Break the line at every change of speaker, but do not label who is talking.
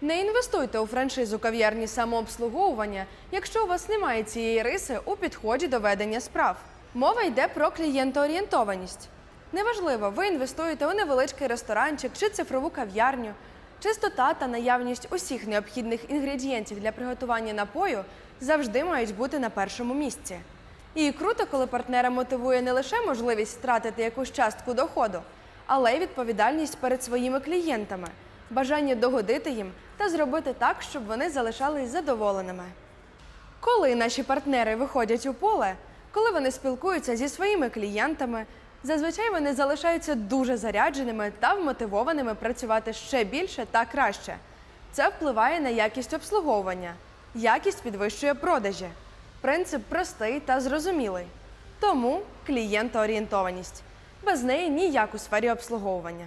Не інвестуйте у франшизу кав'ярні самообслуговування, якщо у вас немає цієї риси у підході до ведення справ. Мова йде про клієнтоорієнтованість. Неважливо, ви інвестуєте у невеличкий ресторанчик чи цифрову кав'ярню. Чистота та наявність усіх необхідних інгредієнтів для приготування напою завжди мають бути на першому місці. І круто, коли партнера мотивує не лише можливість втратити якусь частку доходу, але й відповідальність перед своїми клієнтами, бажання догодити їм та зробити так, щоб вони залишались задоволеними. Коли наші партнери виходять у поле, коли вони спілкуються зі своїми клієнтами, зазвичай вони залишаються дуже зарядженими та вмотивованими працювати ще більше та краще. Це впливає на якість обслуговування. Якість підвищує продажі. Принцип простий та зрозумілий. Тому клієнтоорієнтованість. Без неї ніяк у сфері обслуговування.